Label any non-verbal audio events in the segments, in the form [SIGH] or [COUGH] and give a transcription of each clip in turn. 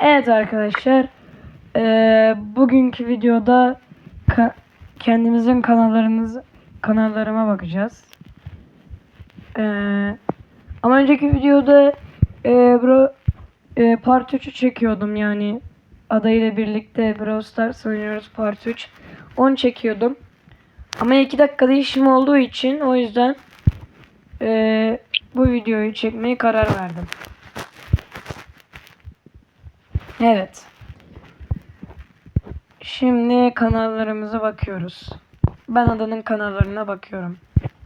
Evet arkadaşlar. eee, bugünkü videoda ka- kendimizin kanallarımız kanallarıma bakacağız. Eee, ama önceki videoda eee bro eee, part 3'ü çekiyordum yani adayla birlikte Brawl Stars oynuyoruz part 3. Onu çekiyordum. Ama 2 dakikada işim olduğu için o yüzden eee, bu videoyu çekmeye karar verdim. Evet. Şimdi kanallarımıza bakıyoruz. Ben adanın kanallarına bakıyorum.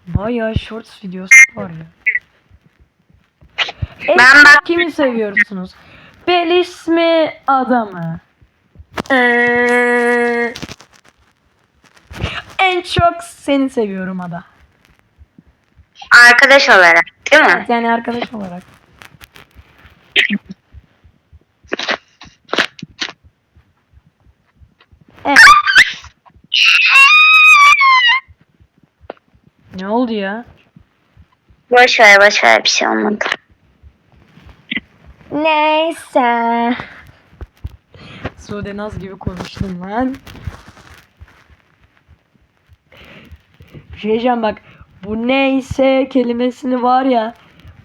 Bayağı shorts videosu var ya. En Ben çok kimi seviyorsunuz? Beliş mi Ada mı? Ee, en çok seni seviyorum Ada. Arkadaş olarak değil mi? Evet, yani arkadaş olarak. [LAUGHS] oldu ya? Boş ver boş ver bir şey olmadı. Neyse. Sude Naz gibi konuştum lan. Bir şey diyeceğim bak. Bu neyse kelimesini var ya.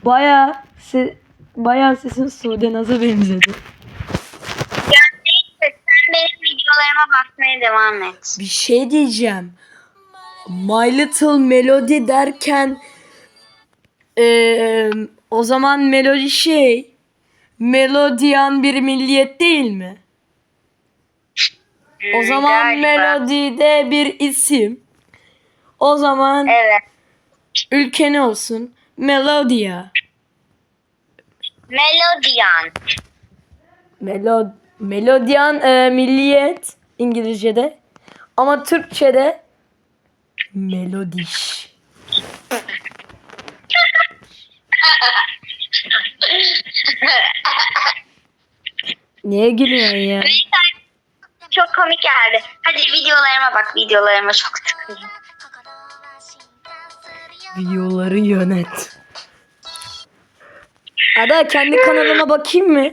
Baya se baya sesin Sude Naz'a benzedi. Ya neyse sen benim videolarıma bakmaya devam et. Bir şey diyeceğim. My Little Melody derken eee, o zaman melodi şey melodiyan bir milliyet değil mi? O Hmm, zaman galiba. melodi de bir isim. O zaman Evet. ülke ne olsun? Melodia. Melodian. Melod melodiyan e, milliyet İngilizce'de. Ama Türkçe'de melodiş. Niye gülüyorsun ya? Çok komik geldi. Hadi videolarıma bak videolarıma çok sıkıcı. Videoları yönet. Ada kendi kanalıma bakayım mı?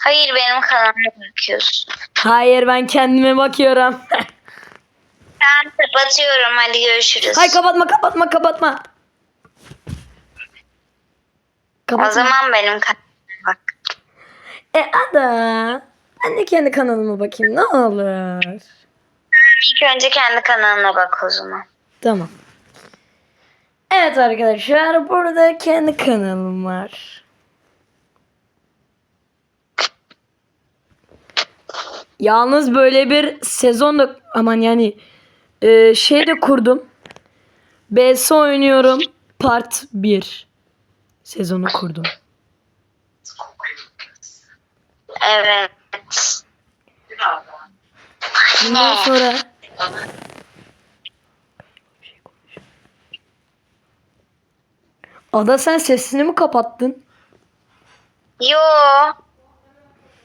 Hayır benim kanalıma bakıyorsun. Hayır ben kendime bakıyorum. [LAUGHS] Kapatıyorum hadi görüşürüz. Hay kapatma kapatma kapatma. Kapatma. o zaman benim kanalıma bak. E Ada. Ben de kendi kanalıma bakayım ne olur. İlk önce kendi kanalına bak o zaman. Tamam. Evet arkadaşlar burada kendi kanalım var. Yalnız böyle bir sezon da aman yani e, şey de kurdum. BS oynuyorum part 1 sezonu kurdum. Evet. Bundan sonra Ada sen sesini mi kapattın? Yo.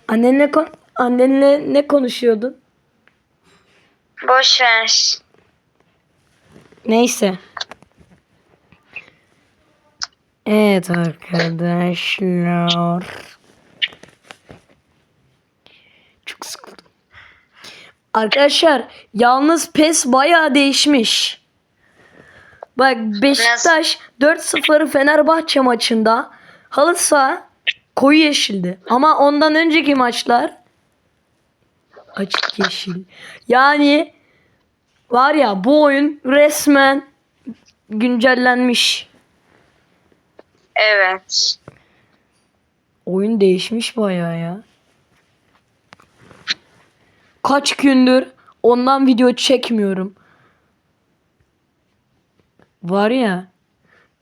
Annenle kon annenle ne konuşuyordun? Boş ver. Neyse. Evet arkadaşlar. Çok sıkıldım. Arkadaşlar yalnız PES bayağı değişmiş. Bak Beşiktaş 4-0 Fenerbahçe maçında halı saha koyu yeşildi. Ama ondan önceki maçlar açık yeşil. Yani var ya bu oyun resmen güncellenmiş. Evet. Oyun değişmiş bayağı ya. Kaç gündür ondan video çekmiyorum. Var ya.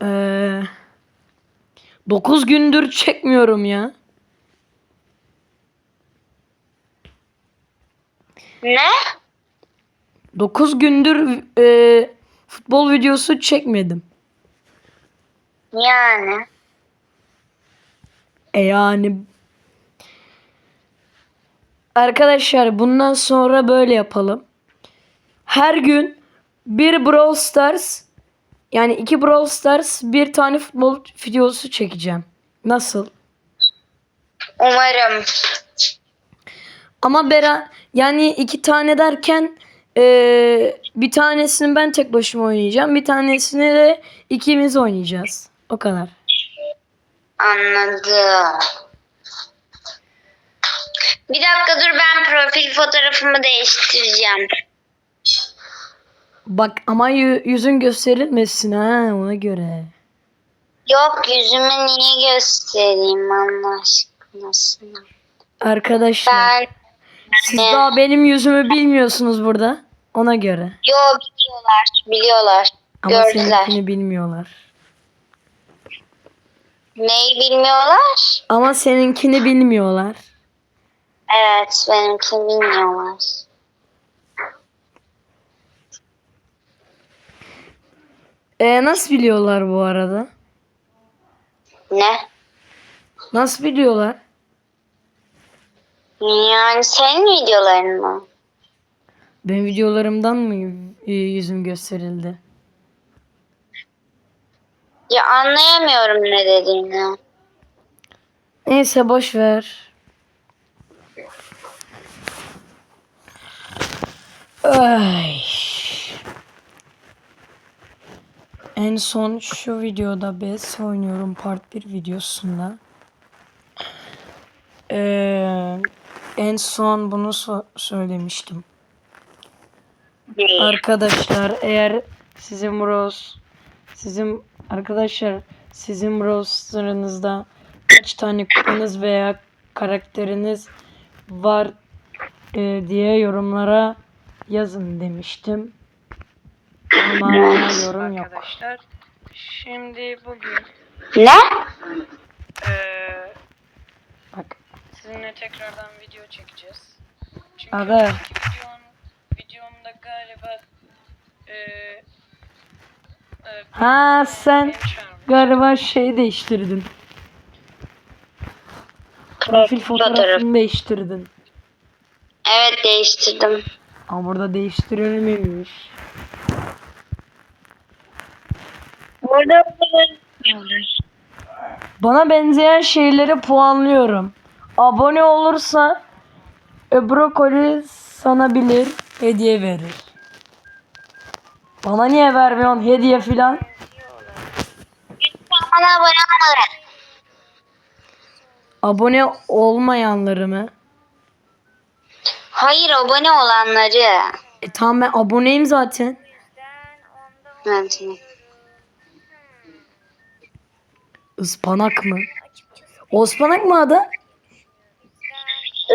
Eee 9 gündür çekmiyorum ya. Ne? 9 gündür eee, futbol videosu çekmedim. Yani. E yani Arkadaşlar bundan sonra böyle yapalım. Her gün bir Brawl Stars yani iki Brawl Stars bir tane futbol videosu çekeceğim. Nasıl? Umarım. Ama Bera yani iki tane derken eee, bir tanesini ben tek başıma oynayacağım. Bir tanesini de ikimiz oynayacağız. O kadar. Anladım. Bir dakika dur ben profil fotoğrafımı değiştireceğim. Bak ama yü- yüzün gösterilmesin ha ona göre. Yok yüzümü niye göstereyim Allah aşkına. Arkadaşlar Ben siz daha benim yüzümü bilmiyorsunuz burada. Ona göre. Yo biliyorlar biliyorlar. Ama Gördüler. seninkini bilmiyorlar. Neyi bilmiyorlar? Ama seninkini bilmiyorlar. Evet benimkini bilmiyorlar. E nasıl biliyorlar bu arada? Ne? Nasıl biliyorlar? Yani senin videoların mı? Ben videolarımdan mı yüzüm gösterildi? Ya anlayamıyorum ne dediğini. Neyse boş ver. Ay. En son şu videoda BS oynuyorum part 1 videosunda. Ee, en son bunu so- söylemiştim. Değil. Arkadaşlar eğer sizin bros sizin arkadaşlar sizin browser'ınızda kaç tane kupanız veya karakteriniz var e, diye yorumlara yazın demiştim. Ama yorum yok. Arkadaşlar şimdi bugün Ne? bak Sizinle tekrardan video çekeceğiz. Çünkü Aga. önceki videomda galiba e, e, ha sen galiba şey değiştirdin. Profil fotoğrafını değiştirdin. Evet değiştirdim. Ama burada değiştirilmemiş. Burada Bana benzeyen şeyleri puanlıyorum. Abone olursa e, brokoli sana bilir hediye verir. Bana niye vermiyorsun hediye filan? bana abone olmalı. Abone olmayanları mı? Hayır abone olanları. E tamam ben aboneyim zaten. Evet. Ispanak mı? O ıspanak mı adı?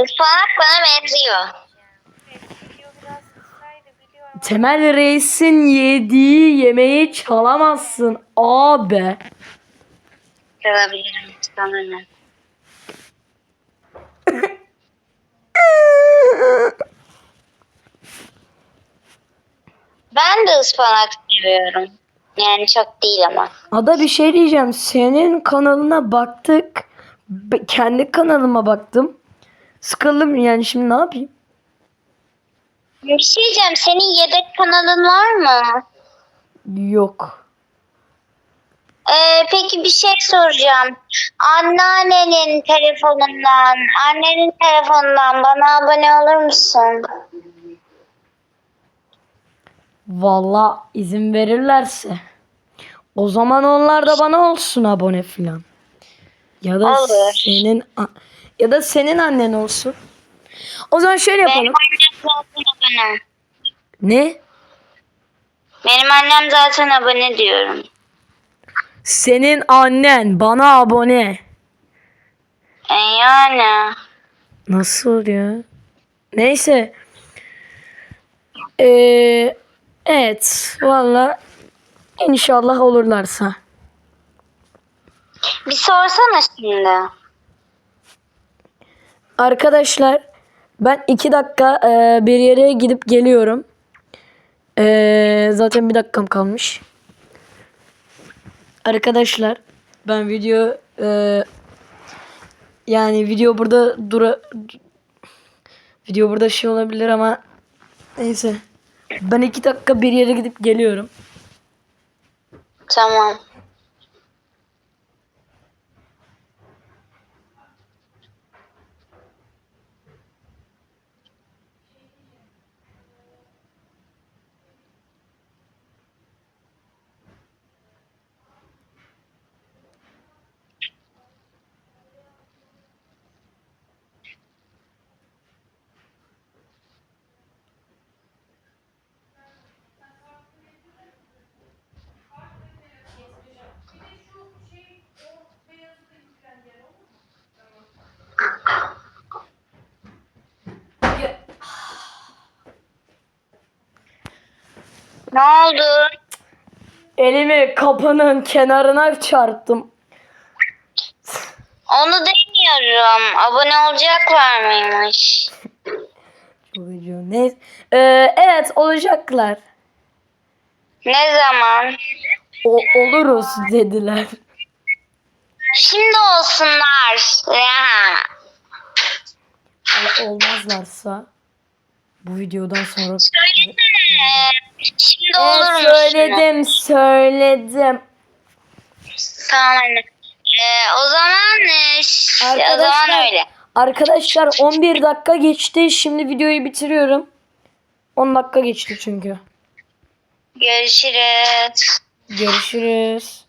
Ispanak bana benziyor. Temel Reis'in yediği yemeği çalamazsın abi. Çalabilirim ne? [LAUGHS] Ben de ıspanak seviyorum. Yani çok değil ama. Ada bir şey diyeceğim. Senin kanalına baktık. Kendi kanalıma baktım. Sıkıldım yani şimdi ne yapayım? Bir şey diyeceğim. Senin yedek kanalın var mı? Yok. Ee, peki bir şey soracağım. Anneannenin telefonundan, annenin telefonundan bana abone olur musun? Valla izin verirlerse. O zaman onlar da bana olsun abone filan. Ya da Olur. senin ya da senin annen olsun. O zaman şöyle Benim yapalım. annem zaten abone. Ne? Benim annem zaten abone diyorum. Senin annen bana abone. E yani. Nasıl ya? Neyse. Ee, evet. Valla inşallah olurlarsa. Bir sorsana şimdi. Arkadaşlar ben iki dakika e, bir yere gidip geliyorum. E, zaten bir dakikam kalmış. Arkadaşlar ben video e, yani video burada dura video burada şey olabilir ama neyse. Ben iki dakika bir yere gidip geliyorum. Tamam. Ne oldu? Elimi kapının kenarına çarptım. Onu demiyorum. Abone olacaklar mıymış? Çocuğum ne? Ee, evet olacaklar. Ne zaman? O, oluruz dediler. Şimdi olsunlar. Ya. Ama olmazlarsa bu videodan sonra Söylesene. Şimdi Evet, olur musun? söyledim söyledim. Tamam anne. Ee, o zaman e, ş- o zaman öyle. arkadaşlar 11 dakika geçti. Şimdi videoyu bitiriyorum. 10 dakika geçti çünkü. Görüşürüz. Görüşürüz.